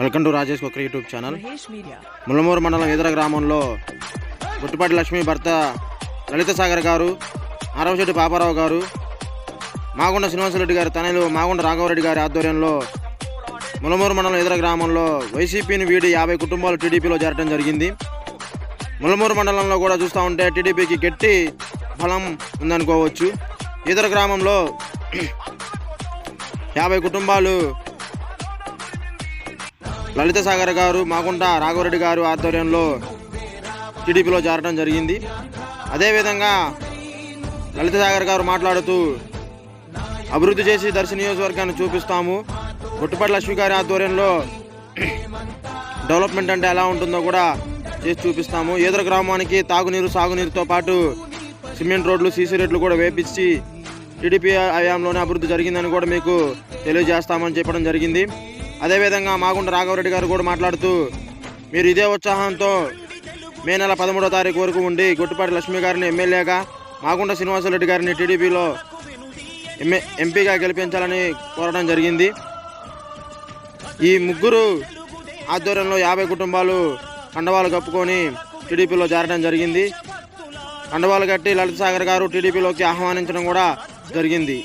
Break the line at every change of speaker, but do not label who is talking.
Welcome to Rajesh cooker YouTube channel. Mullamuru మండలం ఎదుర గ్రామంలో గుట్టుపాటి లక్ష్మి భర్త లలిత సాగర్ గారు ఆరవశెట్టి పాపారావు గారు మాగుండ శ్రీనివాసరెడ్డి గారి తనయులు మాగుండ రాఘవరెడ్డి గారి ఆధ్వర్యంలో ముల్లమూరు మండలం ఎదుర గ్రామంలో వైసీపీని వీడి యాభై కుటుంబాలు టీడీపీలో చేరడం జరిగింది. ముల్లమూరు మండలంలో కూడా చూస్తూ ఉంటే టీడీపీకి గట్టి బలం ఉందనుకోవచ్చు. ఇతర గ్రామంలో యాభై కుటుంబాలు లలిత సాగర్ గారు మాగుంట రాఘవరెడ్డి గారు ఆధ్వర్యంలో టీడీపీలో చేరడం జరిగింది. అదేవిధంగా లలిత సాగర్ గారు మాట్లాడుతూ అభివృద్ధి చేసి దర్శన నియోజకవర్గాన్ని చూపిస్తాము. గుట్టుపాటి లక్ష్మి గారి ఆధ్వర్యంలో డెవలప్మెంట్ అంటే ఎలా ఉంటుందో కూడా చేసి చూపిస్తాము. ఏదర గ్రామానికి తాగునీరు సాగునీరుతో పాటు సిమెంట్ రోడ్లు సీసీ రోడ్లు కూడా వేపించి టీడీపీ హయాంలోనే అభివృద్ధి జరిగిందని కూడా మీకు తెలియజేస్తామని చెప్పడం జరిగింది. అదేవిధంగా మాగుంట రాఘవరెడ్డి గారు కూడా మాట్లాడుతూ మీరు ఇదే ఉత్సాహంతో మే నెల పదమూడో తారీఖు వరకు ఉండి గుట్టుపాటి లక్ష్మి గారిని ఎమ్మెల్యేగా మాగుంట శ్రీనివాసరెడ్డి గారిని టీడీపీలో ఎంఏ ఎంపీగా గెలిపించాలని కోరడం జరిగింది. ఈ ముగ్గురు ఆధ్వర్యంలో యాభై కుటుంబాలు కండవాలు కప్పుకొని టీడీపీలో చేరడం జరిగింది. కండవాలు కట్టి లలిత సాగర్ గారు టీడీపీలోకి ఆహ్వానించడం కూడా జరిగింది.